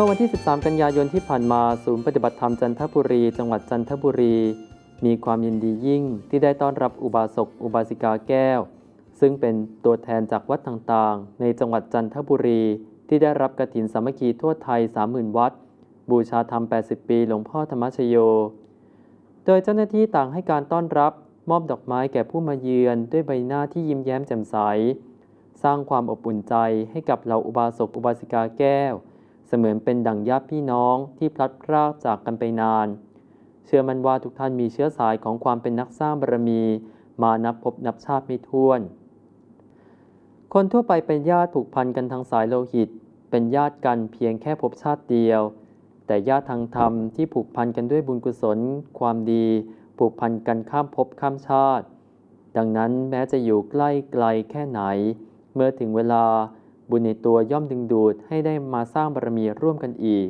มื่อวันที่ 13 กันยายนที่ผ่านมา ศูนย์ปฏิบัติธรรมจันทบุรี จังหวัดจันทบุรี มีความยินดียิ่งที่ได้ต้อนรับอุบาสกอุบาสิกาแก้ว ซึ่งเป็นตัวแทนจากวัดต่างๆ ในจังหวัดจันทบุรี ที่ได้รับกฐินสามัคคีทั่วไทย 30,000 วัด บูชาธรรม 80 ปีหลวงพ่อธรรมชโย โดยเจ้าหน้าที่ต่างให้การต้อนรับมอบดอกไม้แก่ผู้มาเยือนด้วยใบหน้าที่ยิ้มแย้มแจ่มใส สร้างความอบอุ่นใจให้กับเหล่าอุบาสกอุบาสิกาแก้ว เสมือนเป็นดั่งญาติพี่น้องที่พลัดพรากจากกันไปนาน เชื่อมันว่าทุกท่านมีเชื้อสายของความเป็นนักสร้างบารมี มานับพบนับชาติไม่ถ้วน คนทั่วไปเป็นญาติผูกพันกันทางสายโลหิต เป็นญาติกันเพียงแค่พบชาติเดียว แต่ญาติทางธรรมที่ผูกพันกันด้วยบุญกุศล ความดี ผูกพันกันข้ามภพข้ามชาติ ดังนั้นแม้จะอยู่ใกล้ไกลแค่ไหน เมื่อถึงเวลา บุญในตัวย่อมดึงดูดให้ได้มาสร้างบารมีร่วมกันอีก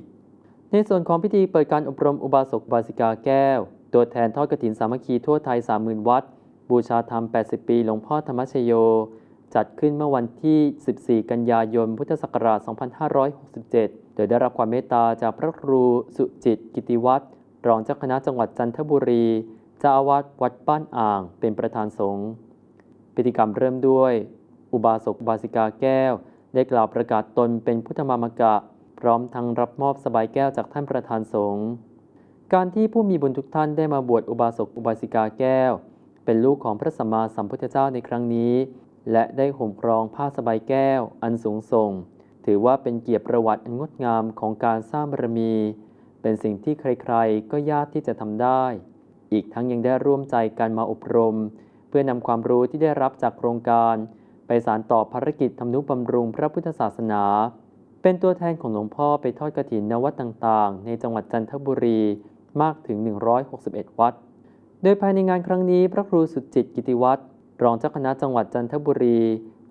ในส่วนของพิธีเปิดการอบรมอุบาสกบาสิกาแก้ว ตัวแทนทอดกฐินสามัคคีทั่วไทย 30,000 วัด บูชาธรรม 80 ปี หลวงพ่อธรรมชโย จัดขึ้นเมื่อวันที่ 14 กันยายน พุทธศักราช 2567 โดยได้รับความเมตตาจากพระครูสุจิตกิติวัตรรองเจ้าคณะจังหวัดจันทบุรีเจ้าอาวาสวัดบ้านอ่าง เป็นประธานสงฆ์พิธีกรรมเริ่มด้วย อุบาสกอุบาสิกาแก้ว ได้กล่าวประกาศตนเป็นพุทธมามกะ พร้อมทั้งรับมอบสบายแก้วจากท่านประธานสงฆ์การที่ผู้มีบุญทุกท่านได้มาบวชอุบาสกอุบาสิกาแก้ว เป็นลูกของพระสัมมาสัมพุทธเจ้าในครั้งนี้ และได้ห่มครองผ้าสบายแก้ว อันสูงส่ง ถือว่าเป็นเกียรติประวัติอันงดงามของการสร้างบารมี เป็นสิ่งที่ใครๆ ก็ยากที่จะทำได้ อีกทั้งยังได้ร่วมใจกันมาอบรม เพื่อนำความรู้ที่ได้รับจากโครงการ ไปสารต่อภารกิจทำนุบำรุงพระพุทธศาสนา เป็นตัวแทนของหลวงพ่อไปทอดกฐินนวัดต่างๆ ในจังหวัดจันทบุรีมากถึง 161 วัด โดยภายในงานครั้งนี้พระครูสุจิตกิติวัตรรองเจ้าคณะจังหวัดจันทบุรี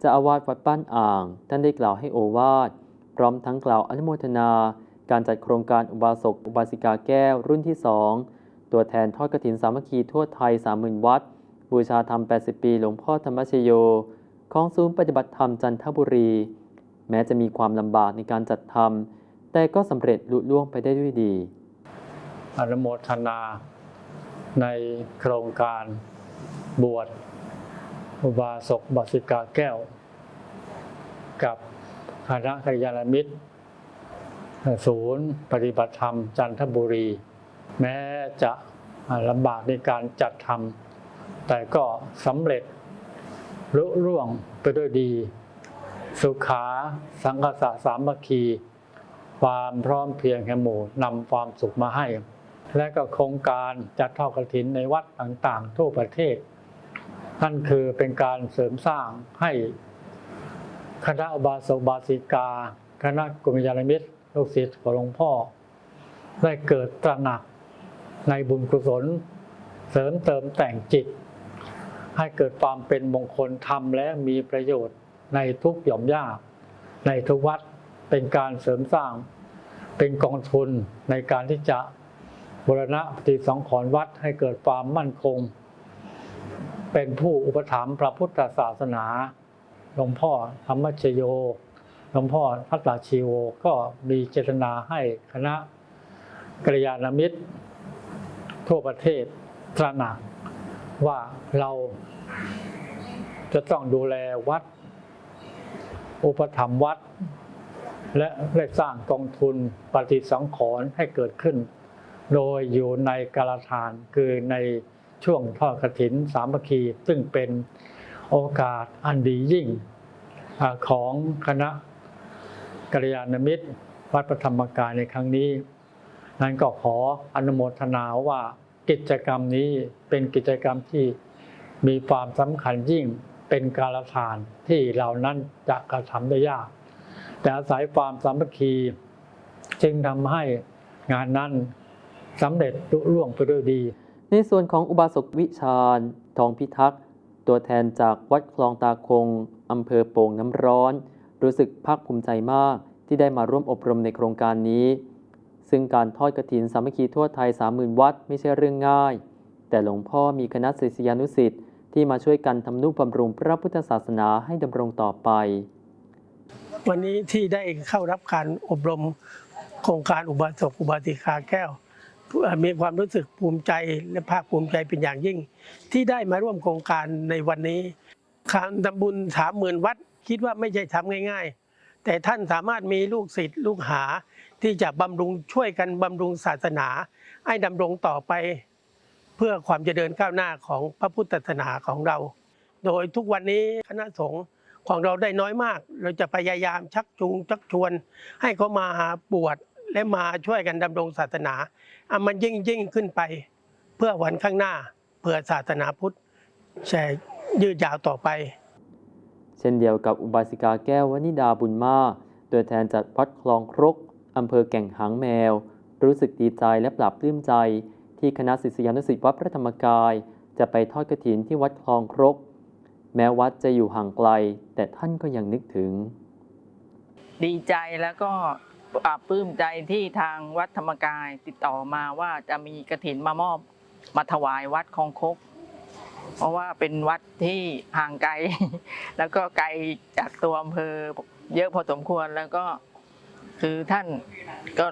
จะอาวาสวัดบ้านอ่าง ท่านได้กล่าวให้โอวาท พร้อมทั้งกล่าวอนุโมทนา การจัดโครงการอุบาสกอุบาสิกาแก้วรุ่นที่ 2 ตัวแทนทอดกฐินสามัคคีทั่วไทย 30,000 วัด บูชาธรรม 80 ปี หลวงพ่อธรรมชโย ของศูนย์ปฏิบัติธรรมจันทบุรี แม้จะมีความลำบากในการจัดทำแต่ก็สำเร็จลุล่วงไปได้ด้วยดี อนุโมทนาในโครงการบวชอุบาสกบาสิกาแก้ว กับคณะกัลยาณมิตร ศูนย์ปฏิบัติธรรมจันทบุรี แม้จะลำบากในการจัดทำแต่ก็สำเร็จ ลุร่วงไปด้วยดี สุขา สังกษะสามัคคี ความพร้อมเพียงแห่งหมู่นำความสุขมาให้ และก็โครงการจัดทอดกฐินในวัดต่างๆ ทั่วประเทศ นั่นคือเป็นการเสริมสร้างให้คณะอุบาสกบาสิกา คณะกรมยานมิตรลูกศิษย์ของหลวงพ่อ ได้เกิดตระหนักในบุญกุศล เสริมเติมแต่งจิต ให้เกิดความเป็นมงคลธรรมและมีประโยชน์ในทุกหย่อมย่าในทุกวัดเป็นการเสริมสร้าง เป็นกองทุนในการที่จะบรณะปฏิสังขรณ์วัดให้เกิดความมั่นคง เป็นผู้อุปถัมภ์พระพุทธศาสนาหลวงพ่อธรรมชโยหลวงพ่อพัตตาชีโวก็มีเจตนาให้คณะกัลยาณมิตร ทั่วประเทศตระหนัก ว่าเราจะต้องดูแลวัด อุปถัมภ์วัด และได้สร้างกองทุนปฏิสังขรณ์ให้เกิดขึ้น โดยอยู่ในกาลทานคือในช่วงทอดกฐินสามัคคี ซึ่งเป็นโอกาสอันดียิ่งของคณะกัลยาณมิตร วัดพระธรรมกายในครั้งนี้ นั้นก็ขออนุโมทนาว่า กิจกรรมนี้เป็นกิจกรรมที่มีความสำคัญยิ่งเป็นการทานที่เรานั้นจะกระทำได้ยาก แต่อาศัยความสามัคคี จึงทำให้งานนั้นสำเร็จลุล่วงไปด้วยดี ในส่วนของอุบาสกวิชาญ ทองพิทักษ์ ตัวแทนจากวัดคลองตาคงอำเภอโป่งน้ำร้อน รู้สึกภาคภูมิใจมากที่ได้มาร่วมอบรมในโครงการนี้ ซึ่งการทอดกฐินสามัคคีทั่วไทย 30,000 วัดไม่ใช่เรื่องง่าย แต่หลวงพ่อมีคณะศิษยานุสิษย์ที่มาช่วยกันทำนุบำรุงพระพุทธศาสนาให้ดำรงต่อไป วันนี้ที่ได้เข้ารับการอบรมโครงการอุบาสกอุบาสิกาแก้ว มีความรู้สึกภูมิใจและภาคภูมิใจเป็นอย่างยิ่ง ที่ได้มาร่วมโครงการในวันนี้การทำบุญสามหมื่นวัด คิดว่าไม่ใช่ทำง่าย ๆ แต่ท่านสามารถมีลูกศิษย์ลูกหา ที่จะบำรุงช่วยกันบำรุงศาสนา ให้ดำรงต่อไป เพื่อความเจริญก้าวหน้าของพระพุทธศาสนาของเรา โดยทุกวันนี้คณะสงฆ์ของเราได้น้อยมาก เราจะพยายามชักจูงชักชวน ให้เขามาหาบวชและมาช่วยกันดำรงศาสนาอะมันยิ่งยิ่งขึ้นไป เพื่อวันข้างหน้าเพื่อศาสนาพุทธจะยืดยาวต่อไป เช่นเดียวกับอุบาสิกาแก้ววนิดาบุญมาตัวแทนจากวัดคลองครก อำเภอแก่งหางแมว รู้สึกดีใจและปรับปลื้มใจ ที่คณะศิษยานุศิษย์วัดพระธรรมกาย จะไปทอดกฐินที่วัดคลองครก แม้วัดจะอยู่ห่างไกล แต่ท่านก็ยังนึกถึง ดีใจแล้วก็ปลื้มใจที่ทางวัดธรรมกายติดต่อมาว่าจะมีกระถินมามอบมาถวายวัดคลองคกเพราะว่าเป็นวัดที่ห่างไกล แล้วก็ไกลจากตัวอำเภอเยอะพอสมควรแล้วก็ คือท่านก็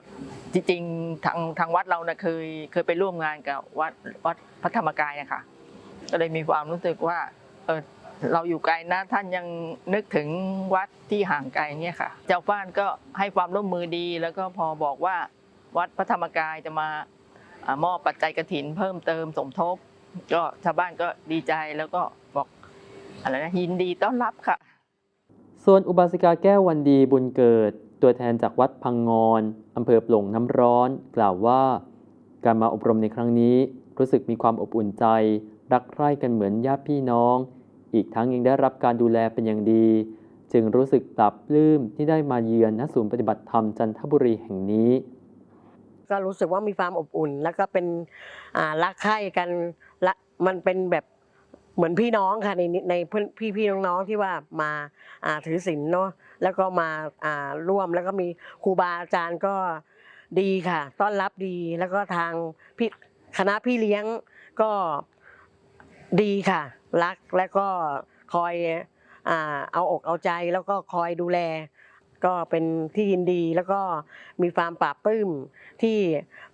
จริงๆทางทางวัดเรานะเคยเคยไปร่วมงานกับวัดวัดพระธรรมกายนะคะก็เลยมีความรู้สึกว่าเออเราอยู่ไกลนะท่านยังนึกถึงวัดที่ห่างไกลเนี่ยค่ะ เจ้าบ้านก็ให้ความร่วมมือดี แล้วก็พอบอกว่าวัดพระธรรมกายจะมาอามอบปัจจัยกระถินเพิ่มเติมสมทบ ก็ชาวบ้านก็ดีใจแล้วก็บอกอะไรนะยินดีต้อนรับค่ะ ส่วนอุบาสิกาแก้ววันดีบุญเกิด ตัวแทนจากวัดพังงอนอำเภอปร่งน้ำร้อน กล่าวว่า การมาอบรมในครั้งนี้ รู้สึกมีความอบอุ่นใจ รักใคร่กันเหมือนญาติพี่น้อง อีกทั้งยังได้รับการดูแลเป็นอย่างดี จึงรู้สึกปรับลื้มที่ได้มาเยือนณศูนย์ปฏิบัติธรรมจันทบุรีแห่งนี้ ก็รู้สึกว่ามีความอบอุ่น แล้วก็เป็นรักใคร่กันมันเป็นแบบ เหมือนพี่น้องค่ะในในพ,พี่พี่น้องๆที่ว่ามาอ่าถือศีลเนาะแล้วก็มาอ่าร่วมแล้วก็มีครูบาอาจารย์ก็ดีค่ะ ต้อนรับดีแล้วก็ทางพี่คณะพี่เลี้ยงก็ดีค่ะ รักและก็คอยอ่าเอาอกเอาใจแล้วก็คอยดูแล ก็เป็นที่ยินดีแล้วก็มีความปราบปลื้มที่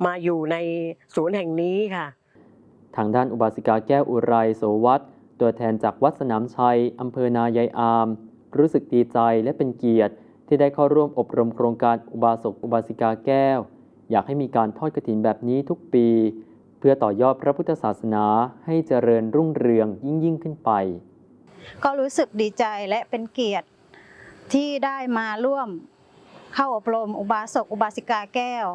มาอยู่ในศูนย์แห่งนี้ค่ะ ทางด้านอุบาสิกาแก้วอุไรโสวัต ตัวแทนจากวัดสนามชัยอำเภอนายายอาม รู้สึกดีใจและเป็นเกียรติที่ได้เข้าร่วมอบรมโครงการอุบาสกอุบาสิกาแก้ว อยากให้มีการทอดกฐินแบบนี้ทุกปี เพื่อต่อยอดพระพุทธศาสนาให้เจริญรุ่งเรืองยิ่งยิ่งขึ้นไป ก็รู้สึกดีใจและเป็นเกียรติที่ได้มาร่วมเข้าอบรมอุบาสกอุบาสิกาแก้ว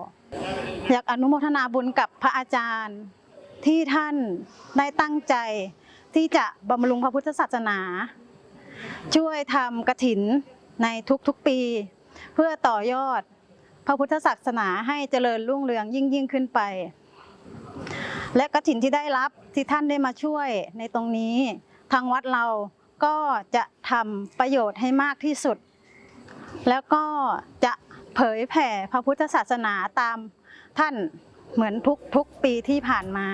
อยากอนุโมทนาบุญกับพระอาจารย์ที่ท่านได้ตั้งใจ ที่จะบำรุงพระพุทธศาสนา ช่วยทำกระถินในทุกๆปี เพื่อต่อยอดพระพุทธศาสนาให้เจริญรุ่งเรืองยิ่งยิ่งขึ้นไป และกระถินที่ได้รับที่ท่านได้มาช่วยในตรงนี้ ทางวัดเราก็จะทำประโยชน์ให้มากที่สุด แล้วก็จะเผยแผ่พระพุทธศาสนาตามท่านเหมือนทุกทุกๆปีที่ผ่านมา